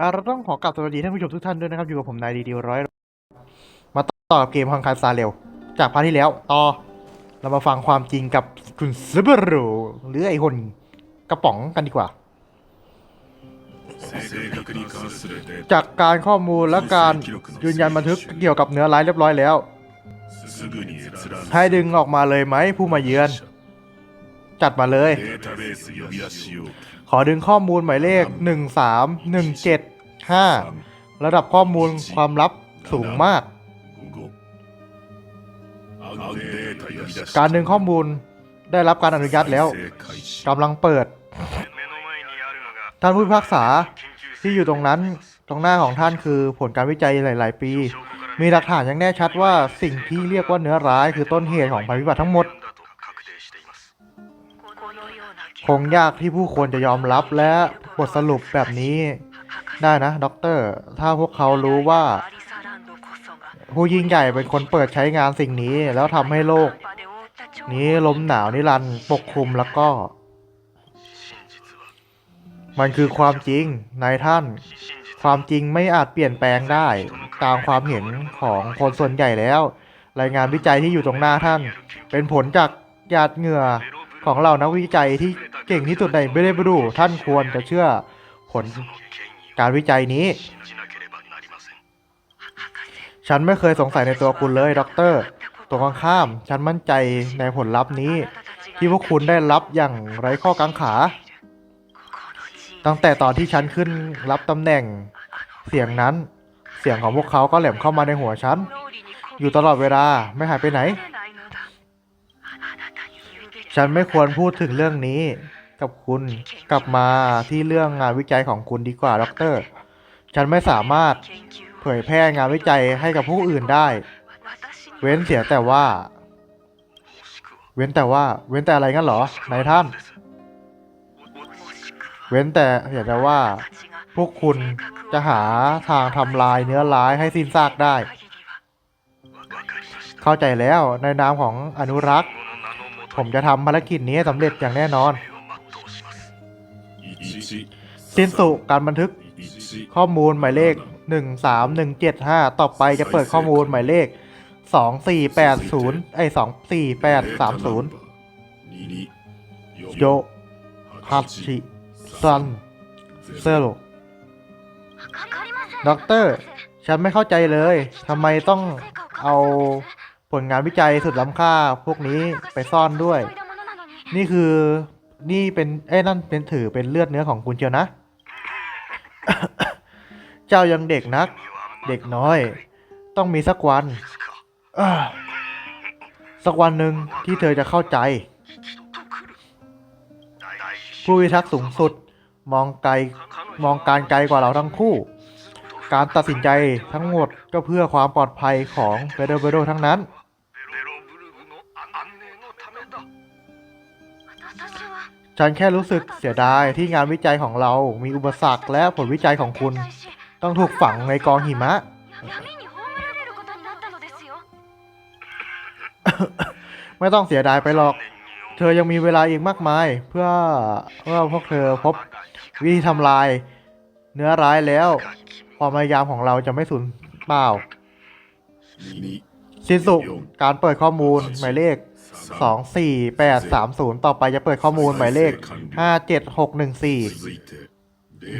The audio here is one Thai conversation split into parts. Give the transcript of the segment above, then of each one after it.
เราต้องขอกลับสวัสดีท่านผู้ชมทุกท่านด้วยนะครับ อยู่กับผมนายดีดีร้อยมาต่อกับเกมฮังคารซาเร็ว จากพาร์ทที่แล้ว ต่อ เรามาฟังความจริงกับคุณซูเบอรูหรือไอ้คนกระป๋องกันดีกว่า จากการข้อมูลและการยืนยันบันทึกเกี่ยวกับเนื้อร้ายเรียบร้อยแล้ว ให้ดึงออกมาเลยไหมผู้มาเยือน จัดมาเลย ขอดึงข้อมูลหมายเลข 13175 ระดับข้อมูลความลับสูงมาก การดึงข้อมูลได้รับการอนุญาตแล้วกำลังเปิด ท่านผู้พิพากษาที่อยู่ตรงนั้นตรงหน้าของท่านคือผลการวิจัยหลาย ๆ ปี มีหลักฐานอย่างแน่ชัดว่าสิ่งที่เรียกว่าเนื้อร้ายคือต้นเหตุของภัยพิบัติทั้งหมด คงยากที่ผู้คนจะยอมรับและบทสรุปแบบนี้ได้นะด็อกเตอร์ ถ้าพวกเขารู้ว่า ผู้ยิ่งใหญ่เป็นคนเปิดใช้งานสิ่งนี้ แล้วทำให้โลก นี้ล้มหนาวนิรันดร์ปกคลุมแล้วก็ มันคือความจริงนายท่าน ความจริงไม่อาจเปลี่ยนแปลงได้ตามความเห็นของคนส่วนใหญ่แล้ว รายงานวิจัยที่อยู่ตรงหน้าท่าน เป็นผลจากหยาดเหงื่อ ของเรานักวิจัยที่เก่งที่สุดในเบเรบรูท่านควรจะเชื่อผลการวิจัยนี้ ฉันไม่เคยสงสัยในตัวคุณเลยด็อกเตอร์ตรงข้าม ฉันมั่นใจในผลลัพธ์นี้ ที่พวกคุณได้รับอย่างไร้ข้อกังขา ตั้งแต่ตอนที่ฉันขึ้นรับตำแหน่ง เสียงนั้น เสียงของพวกเขาก็แหลมเข้ามาในหัวฉัน อยู่ตลอดเวลาไม่หายไปไหน ฉันไม่ควรพูดถึงเรื่องนี้ กับคุณกลับมาที่เรื่องงานวิจัยของคุณดีกว่าด็อกเตอร์ ฉันไม่สามารถเผยแพร่งานวิจัยให้กับผู้อื่นได้ เว้นเสียแต่ว่า เว้นแต่ว่า เว้นแต่อะไรงั้นเหรอนายท่าน เว้นแต่เสียแต่ว่า พวกคุณจะหาทางทำลายเนื้อร้ายให้สิ้นซากได้ เข้าใจแล้วในนามของอนุรักษ์ ผมจะทำภารกิจนี้ให้สำเร็จอย่างแน่นอน1สิ้นสุดการบันทึก1ข้อมูลหมายเลข 1 3 1 7 5 ต่อไปจะเปิดข้อมูลหมายเลข 2 4 8 0ไอ้2 4 8 3 0 โยฮัตชิซันเซโรด็อกเตอร์ ฉันไม่เข้าใจเลยทำไมต้องเอา ผลงานวิจัยสุดล้ำค่าพวกนี้ไปซ่อนด้วย นี่คือนี่เป็นเอ้นั่นเป็นถือเป็นเลือดเนื้อของคุณเชียวนะ เจ้ายังเด็กนัก เด็กน้อย ต้องมีสักวันสักวันหนึ่งที่เธอจะเข้าใจ ผู้พิทักษ์สูงสุดมองไกลมองการไกลกว่าเราทั้งคู่ การตัดสินใจทั้งหมดก็เพื่อความปลอดภัยของเบโดเบโดทั้งนั้น ฉันแค่รู้สึกเสียดายที่งานวิจัยของเรามีอุปสรรคและผลวิจัยของคุณ ต้องถูกฝังในกองหิมะ ไม่ต้องเสียดายไปหรอก เธอยังมีเวลาอีกมากมาย เพื่อเพื่อพวกเธอพบวิธีทำลาย เนื้อร้ายแล้ว ความพยายามของเราจะไม่สูญเปล่า สินสุการเปิดข้อมูลหมายเลข สองสี่แปดสามศูนย์ต่อไปจะเปิดข้อมูลหมายเลขห้าเจ็ดหกหนึ่งสี่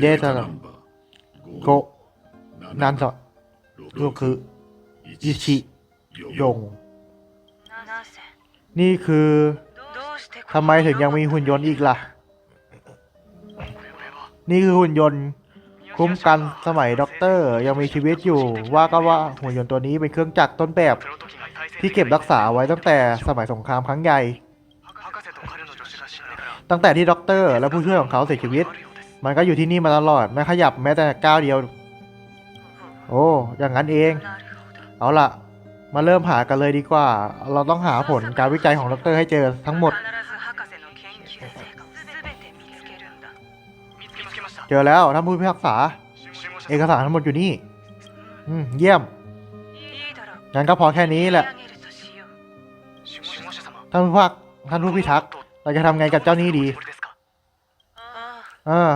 เยจนโกนันจะก็คือยิชิยง นี่คือทำไมถึงยังมีหุ่นยนต์อีกล่ะ นี่คือหุ่นยนต์ คุ้มกันสมัยด็อกเตอร์ยังมีชีวิตอยู่ ว่าก็ว่าหุ่นยนต์ตัวนี้เป็นเครื่องจักรต้นแบบ ที่เก็บรักษาไว้ตั้งแต่สมัยสงครามครั้งใหญ่ ตั้งแต่ที่ด็อกเตอร์และผู้ช่วยของเขาเสียชีวิต มันก็อยู่ที่นี่มาตลอด ไม่ขยับแม้แต่ก้าวเดียว โอ้อย่างนั้นเอง เอาล่ะ มาเริ่มหากันเลยดีกว่า เราต้องหาผลการวิจัยของด็อกเตอร์ให้เจอทั้งหมด เจอแล้วท่านผู้พิพากษา เอกสารทั้งหมดอยู่นี่ อืม เยี่ยม งั้นก็พอแค่นี้แหละ ท่านผู้พิพากท่านผู้พิทักษ์ เราจะทำไงกับเจ้านี้ดี เออ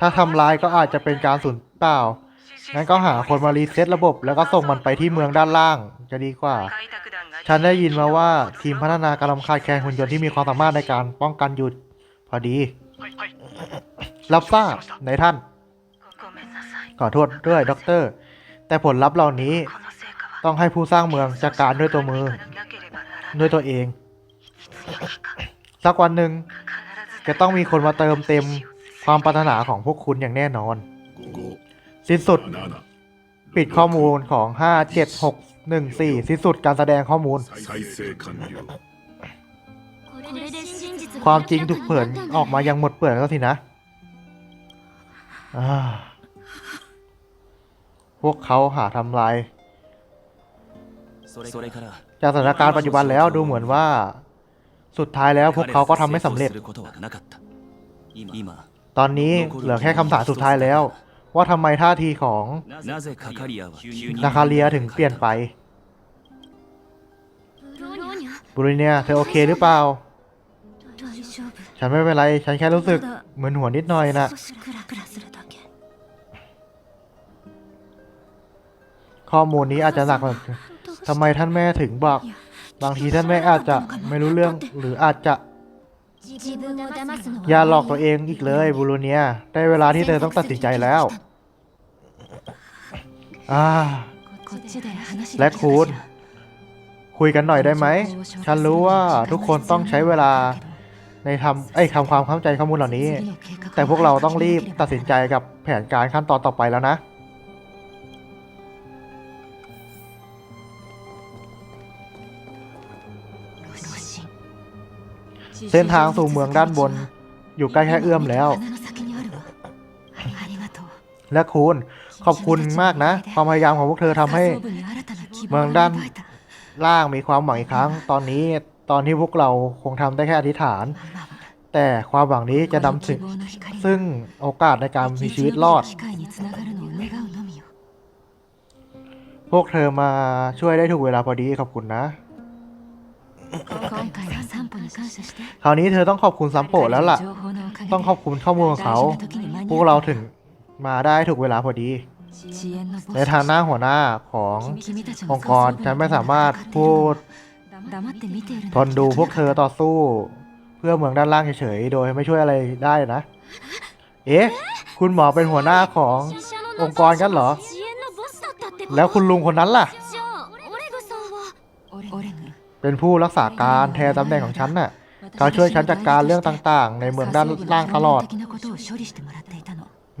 ถ้าทำลายก็อาจจะเป็นการสูญเปล่า งั้นก็หาคนมารีเซ็ตระบบ แล้วก็ส่งมันไปที่เมืองด้านล่าง จะดีกว่า ฉันได้ยินมาว่าทีมพัฒนาการลำคาญแคลนหุ่นยนต์ที่มีความสามารถในการป้องกันหยุด พอดี รับทราบในท่าน ขอโทษด้วยด็อกเตอร์ แต่ผลลัพธ์เหล่านี้ต้องให้ผู้สร้างเมืองจัดการด้วยตัวมือ ด้วยตัวเอง สักวันหนึ่งจะต้องมีคนมาเติมเต็มความปรารถนาของพวกคุณอย่างแน่นอน สิ้นสุด ปิดข้อมูลของ 57614 สิ้นสุดการแสดงข้อมูล ความจริงถูกเผยออกมายังหมดเปลือกแล้วสินะ พวกเขาหาทำลายจากสถานการณ์ปัจจุบันแล้วดูเหมือนว่า สุดท้ายแล้วพวกเขาก็ทำไม่สำเร็จ ตอนนี้เหลือแค่คำถามสุดท้ายแล้ว ว่าทำไมท่าทีของนาคาเรียถึงเปลี่ยนไปบรูเนียเธอโอเคหรือเปล่า ฉันไม่เป็นไร ฉันแค่รู้สึกเหมือนหัวนิดหน่อยนะ ข้อมูลนี้อาจจะหนักกว่าทำไมท่านแม่ถึงบอก บางทีท่านแม่อาจจะไม่รู้เรื่องหรืออาจจะอย่าหลอกตัวเองอีกเลยบูรูเนีย ได้เวลาที่เธอต้องตัดสินใจแล้วอ่าและคุณคุยกันหน่อยได้ไหม ฉันรู้ว่าทุกคนต้องใช้เวลาในทำไอ้ทำความเข้าใจข้อมูลเหล่านี้ แต่พวกเราต้องรีบตัดสินใจกับแผนการขั้นตอนต่อไปแล้วนะ เส้นทางสู่เมืองด้านบน อยู่ใกล้แค่เอื้อมแล้ว และคุณขอบคุณมากนะ ความพยายามของพวกเธอทำให้ เมืองด้านล่างมีความหวังอีกครั้ง ตอนนี้ตอนที่พวกเราคงทำได้แค่อธิษฐาน แต่ความหวังนี้จะนำถึงซึ่งโอกาสในการมีชีวิตรอด พวกเธอมาช่วยได้ถูกเวลาพอดีขอบคุณนะ คราวนี้เธอต้องขอบคุณซัมโปะแล้วล่ะต้องขอบคุณข้อมูลของเขาพวกเราถึงมาได้ถูกเวลาพอดีในฐานะหัวหน้าขององค์กรฉันไม่สามารถพูดทนดูพวกเธอต่อสู้ เพื่อเมืองด้านล่างเฉยๆ โดยไม่ช่วยอะไรได้นะ เอ๊ะ คุณหมอเป็นหัวหน้าขององค์กรกันเหรอ แล้วคุณลุงคนนั้นล่ะ เป็นผู้รักษาการแทนตำแหน่งของฉันน่ะเขาช่วยฉันจัดการเรื่องต่างๆ ในเมืองด้านล่างตลอด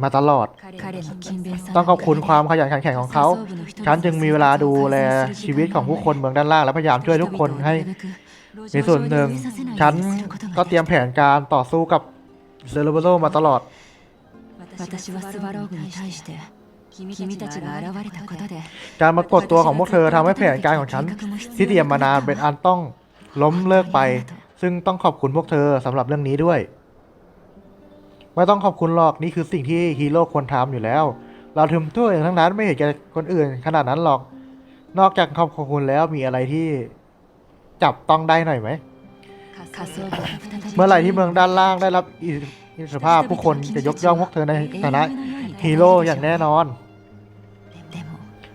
มาตลอด ต้องขอบคุณความขยันขันแข็งของเขา ฉันจึงมีเวลาดูแลชีวิตของผู้คนเมืองด้านล่างและพยายามช่วยทุกคนให้ในส่วนหนึ่ง ฉันก็เตรียมแผนการต่อสู้กับเซเลเบโรมาตลอด การมากดตัวของพวกเธอทำให้แผนการของฉันที่เตรียมมานานเป็นอันต้องล้มเลิกไป ซึ่งต้องขอบคุณพวกเธอสำหรับเรื่องนี้ด้วย ไม่ต้องขอบคุณหรอกนี่คือสิ่งที่ฮีโร่ควรทำอยู่แล้ว เราทำตัวเองทั้งนั้นไม่เห็นแก่คนอื่น ขนาดนั้นหรอก นอกจากขอบคุณแล้วมีอะไรที่จับต้องได้หน่อยไหมเมื่อไหร่ที่เมืองด้านล่างได้รับอิสรภาพผู้คนจะยกย่องพวกเธอในฐานะฮีโร่อย่างแน่นอน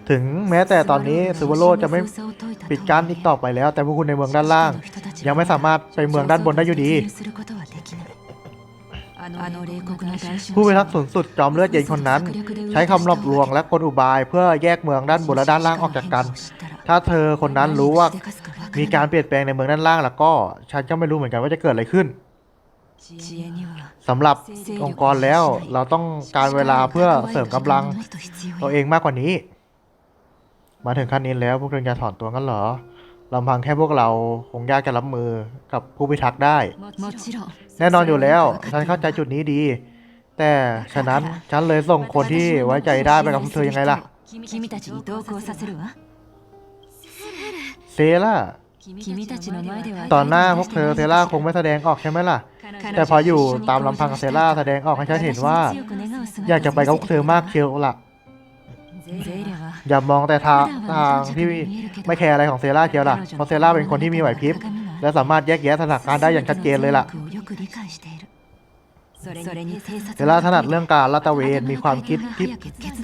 ถึงแม้แต่ตอนนี้ซูเปอร์โลจะไม่ปิดกั้นอีกต่อไปแล้ว แต่พวกคุณในเมืองด้านล่าง ยังไม่สามารถไปเมืองด้านบนได้อยู่ดี ผู้พิทักษ์สูงสุดจอมเลือดเย็นคนนั้น ใช้คำหลอกลวงและกลอุบาย เพื่อแยกเมืองด้านบนและด้านล่างออกจากกัน ถ้าเธอคนนั้นรู้ว่ามีการเปลี่ยนแปลงในเมืองด้านล่างแล้วก็ฉันก็ไม่รู้เหมือนกันว่าจะเกิดอะไรขึ้นสำหรับองค์กรแล้วเราต้องการเวลาเพื่อเสริมกำลังตัวเองมากกว่านี้ มาถึงขั้นนี้แล้วพวกเธอจะถอนตัวกันเหรอลำพังแค่พวกเราคงยากจะรับมือกับผู้พิทักษ์ได้ แน่นอนอยู่แล้ว ฉันเข้าใจจุดนี้ดี แต่ฉะนั้นฉันเลยส่งคนที่ไว้ใจได้ไปกับพวกเธอยังไงล่ะเซล่าต่อหน้าพวกเธอเซล่าคงไม่แสดงออกใช่ไหมล่ะ แต่พออยู่ตามลำพังเซล่าแสดงออกให้ฉันเห็นว่า อยากจะไปกับพวกเธอมากเชียวล่ะ อย่ามองแต่ทางทางที่ไม่แคร์อะไรของเซล่าเชียวล่ะเพราะเซล่าเป็นคนที่มีไหวพริบ และสามารถแยกแยะสถานการณ์ได้อย่างชัดเจนเลยล่ะเทล่าถนัดเรื่องการลาดตระเวนมีความคิดที่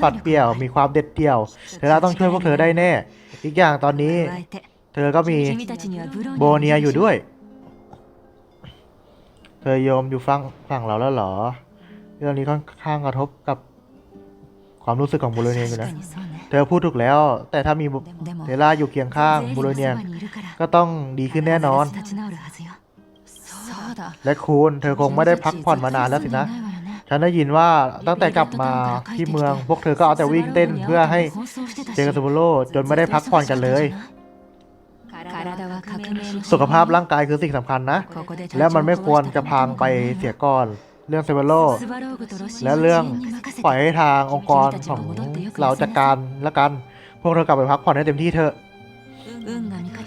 ปัดเปรี่ยว มีความเด็ดเดี่ยวเทล่าต้องช่วยพวกเธอได้แน่ อีกอย่างตอนนี้ เธอก็มีโบเนียอยู่ด้วย เธอโยมอยู่ฝั่งฝั่งเราแล้วเหรอ เรื่องนี้ค่อนข้างกระทบกับความรู้สึกของโบโลเนียอยู่นะ เธอพูดถูกแล้ว แต่ถ้ามีเทล่าอยู่เคียงข้างโบโลเนียก็ต้องดีขึ้นแน่นอน และคุณเธอคงไม่ได้พักผ่อนมานานแล้วสินะ ฉันได้ยินว่าตั้งแต่กลับมาที่เมือง พวกเธอก็เอาแต่วิ่งเต้นเพื่อให้เจอกับซูโบโรจนไม่ได้พักผ่อนกันเลยสุขภาพร่างกายคือสิ่งสำคัญนะ และมันไม่ควรจะพังไปเสียก่อน เรื่องเซเบโลและเรื่องปล่อยให้ทางองค์กรของเราจัดการและกัน พวกเธอกลับไปพักผ่อนให้เต็มที่เถอะ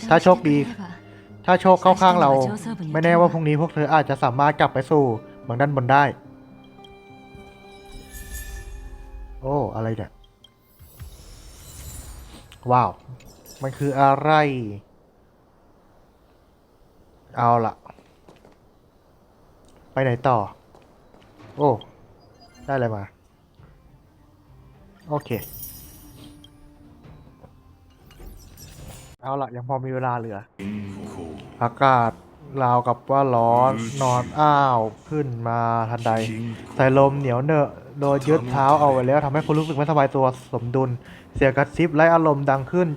ถ้าโชคดี ถ้าโชคเข้าข้างเรา ไม่แน่ว่าพรุ่งนี้พวกเธออาจจะสามารถกลับไปสู่เมืองด้านบนได้ โอ้ อะไรเนี่ย ว้าว มันคืออะไร เอาล่ะ ไปไหนต่อ โอ้ ได้อะไรมา โอเค เอาละยังพอมีเวลาเหลือ อากาศราวกับว่าร้อนนอนอ้าวขึ้นมาทันใดสายลมเหนียวเนอะโดยยึดเท้าเอาไว้แล้วทำให้คุณรู้สึกไม่สบายตัวสมดุล เสียงกระซิบไล่อารมณ์ดังขึ้น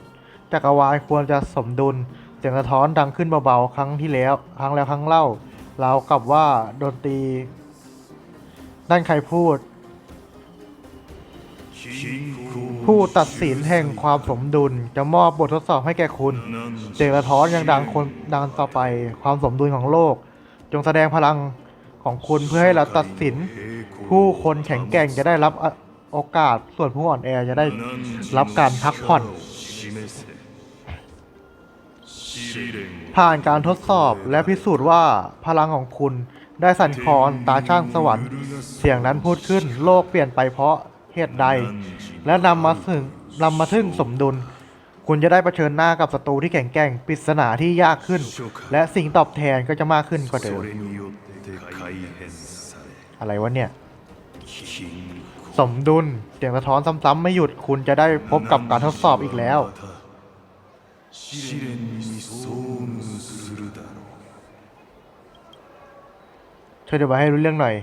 จักรวาลควรจะสมดุล เสียงสะท้อนดังขึ้นเบาๆครั้งที่แล้ว ครั้งแล้วครั้งเล่าราวกับว่าดนตรี ด้านใครพูด ผู้ตัดสินแห่งความสมดุลจะมอบบททดสอบให้แก่คุณเสียงสะท้อนยังดังคนดังต่อไป ความสมดุลของโลก จงแสดงพลังของคุณเพื่อให้เราตัดสิน ผู้คนแข็งแกร่งจะได้รับโอกาสส่วนผู้อ่อนแอจะได้รับการพักผ่อน ผ่านการทดสอบและพิสูจน์ว่าพลังของคุณ ได้สั่นคลอนตาช่างสวรรค์ เสียงนั้นพูดขึ้นโลกเปลี่ยนไปเพราะเหตุใด และนำมาถึงนำมาถึงสมดุล คุณจะได้เผชิญหน้ากับศัตรูที่แข็งแกร่งปริศนาที่ยากขึ้น และสิ่งตอบแทนก็จะมากขึ้นกว่าเดิมอะไรวะเนี่ย สมดุลเสียงสะท้อนซ้ำๆไม่หยุดคุณจะได้พบกับการทดสอบอีกแล้ว ช่วยอธิบายให้รู้เรื่องหน่อย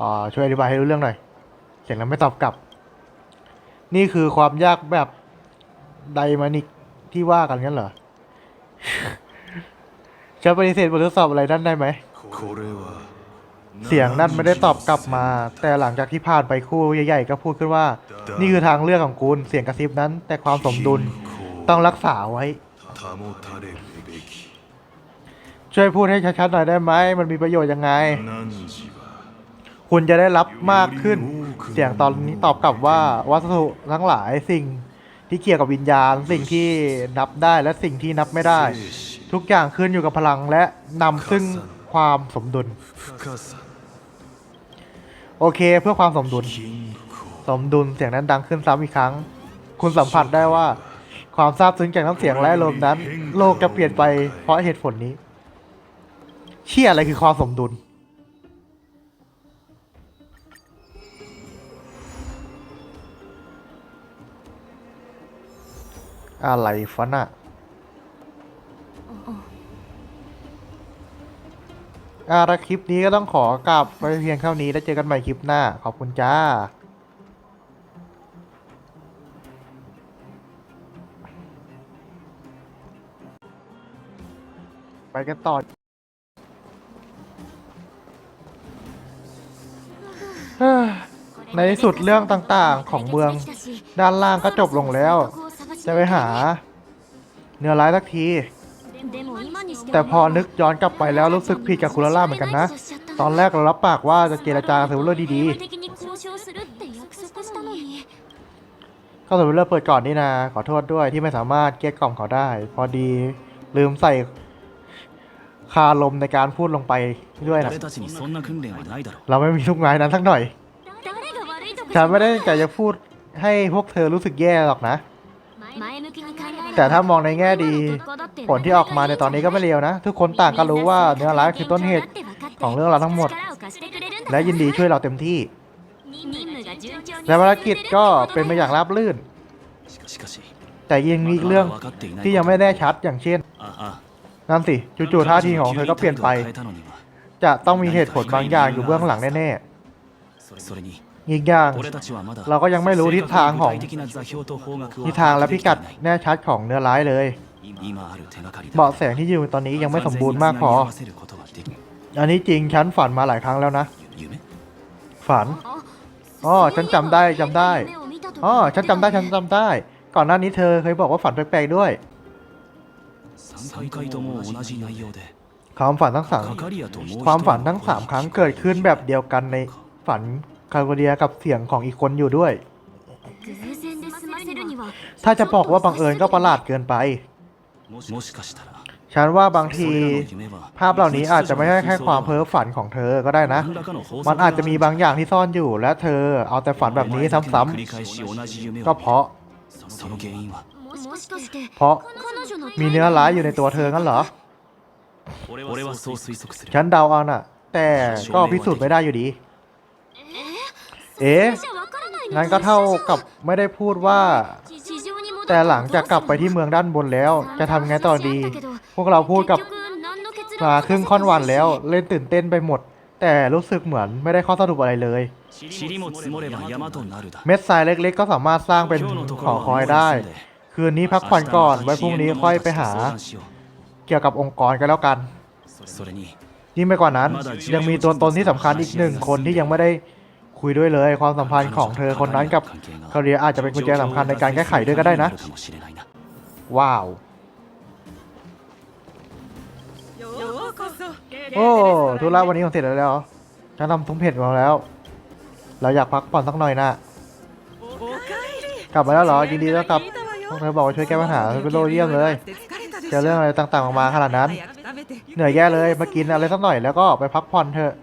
อ่า ช่วยอธิบายให้รู้เรื่องหน่อย เสียงนั้นไม่ตอบกลับ นี่คือความยากแบบไดมานิกที่ว่ากันงั้นเหรอจะปฏิเสธบททดสอบอะไรนั่นได้ไหม เสียงนั่นไม่ได้ตอบกลับมา แต่หลังจากที่ผ่านไปคู่ใหญ่ ๆ ก็พูดขึ้นว่า นี่คือทางเลือกของคุณ เสียงกระซิบนั้น แต่ความสมดุลต้องรักษาไว้ ช่วยพูดให้ชัดๆหน่อยได้ไหม มันมีประโยชน์ยังไงคุณจะได้รับมากขึ้น เสียงตอนนี้ตอบกลับว่าวัสดุทั้งหลายสิ่งที่เกี่ยวกับวิญญาณ สิ่งที่นับได้และสิ่งที่นับไม่ได้ ทุกอย่างขึ้นอยู่กับพลังและนำซึ่งความสมดุลโอเค เพื่อความสมดุลสมดุลเสียงนั้นดังขึ้นซ้ำอีกครั้ง คุณสัมผัสได้ว่า ความซาบซึ้งจากน้ำเสียงและลมณ์นั้น โลกจะเปลี่ยนไปเพราะเหตุผลนี้ เชี่ยอะไรคือความสมดุล อะไรฟะน่ะอาละคลิปนี้ก็ต้องขอกลับไปเพียงเท่านี้แล้วเจอกันใหม่คลิปหน้า ขอบคุณจ้า ไปกันต่อเฮ้ยในที่สุดเรื่องต่างๆของเมืองด้านล่างก็จบลงแล้ว จะไปหา เนื้อร้ายสักที แต่พอนึกย้อนกลับไปแล้วรู้สึกผิดกับคุณลาล่าเหมือนกันนะ ตอนแรกเรารับปากว่าจะเจรจากับเซอร์เวอร์ดีๆ ก็เซอร์เวอร์เปิดก่อนนี่นะ ขอโทษด้วยที่ไม่สามารถเกลี้ยกล่อมเขาได้ พอดีลืมใส่ คาลมในการพูดลงไปด้วยนะเราไม่มีทุกงานนั้นสักหน่อยฉันไม่ได้จะจะพูดให้พวกเธอรู้สึกแย่หรอกนะ แต่ถ้ามองในแง่ดี ผลที่ออกมาในตอนนี้ก็ไม่เลวนะ ทุกคนต่างก็รู้ว่าเนื้อร้ายคือต้นเหตุของเรื่องราวทั้งหมด และยินดีช่วยเราเต็มที่ และภารกิจก็เป็นไปอย่างราบรื่น แต่ยังมีเรื่องที่ยังไม่แน่ชัดอย่างเช่น นั่นสิจู่ๆท่าทีของเธอก็เปลี่ยนไป จะต้องมีเหตุผลบางอย่างอยู่เบื้องหลังแน่ๆอีกอย่างเราก็ยังไม่รู้ทิศทางของทิศทางและพิกัดแน่ชัดของเนื้อร้ายเลย เบาะแสงที่อยู่ตอนนี้ยังไม่สมบูรณ์มากพอ อันนี้จริงฉันฝันมาหลายครั้งแล้วนะ ฝันอ๋อฉันจำได้จำได้อ๋อฉันจำได้ฉันจำได้ ก่อนหน้านี้เธอเคยบอกว่าฝันแปลกๆด้วย 3回とも同じ内容で ความฝันทั้งสาม カカリアともう一人 ความฝันทั้งสามครั้งเกิดขึ้นแบบเดียวกันในฝันคาร์โบเดียกับเสียงของอีกคนอยู่ด้วย ถ้าจะบอกว่าบังเอิญก็ประหลาดเกินไป もしかしたら ฉันว่าบางที それらの夢は ภาพเหล่านี้อาจจะไม่ใช่แค่ความเพ้อฝันของเธอก็ได้นะ 何らかの法則 มันอาจจะมีบางอย่างที่ซ่อนอยู่ และเธอเอาแต่ฝันแบบนี้ซ้ำ 繰り返し同じ夢 ๆ を ก็เพราะ その原因は เพราะมีเนื้อร้ายอยู่ในตัวเธองั้นเหรอ ฉันเดาเอาน่ะ แต่ก็พิสูจน์ไม่ได้อยู่ดี เอ๊ะนั้นก็เท่ากับไม่ได้พูดว่า แต่หลังจากกลับไปที่เมืองด้านบนแล้ว จะทำไงต่อดี พวกเราพูดกับมาครึ่งค่อนวันแล้วเล่นตื่นเต้นไปหมด แต่รู้สึกเหมือนไม่ได้ข้อสรุปอะไรเลยเม็ดทรายเล็กๆ ก็สามารถสร้างเป็นขอคอยได้ คืนนี้พักผ่อนก่อนไว้พรุ่งนี้ค่อยไปหา เกี่ยวกับองค์กรกันแล้วกันยิ่งไปกว่านั้นยังมีตัวตนที่สำคัญอีกหนึ่งคนที่ยังไม่ได้คุยด้วยเลย ความสัมพันธ์ของเธอคนนั้นกับคาเรียอาจจะเป็นกุญแจสำคัญในการแก้ไขด้วยก็ได้นะ ว้าว โอ้ทุระวันนี้ของเสร็จแล้วฉันทำทุ่มเผ็ดมาแล้ว เราอยากพักผ่อนสักหน่อยนะกลับมาแล้วเหรอยินดีแล้วครับ วกเธอบอกว่าช่วยแก้ปัญหาเป็นโลเยี่ยมเลยเจอเรื่องอะไรต่างๆออกมาขนาดนั้น เหนื่อยแย่เลยมากินอะไรสักหน่อยแล้วก็ไปพักผ่อนเถอะ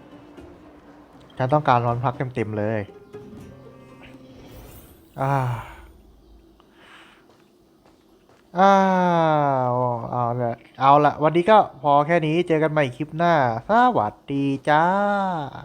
ฉันต้องการนอนพักเต็มๆเลยอ่าอ้าวเอาละเอาละวันนี้ก็พอแค่นี้เจอกันใหม่คลิปหน้า สวัสดีจ้า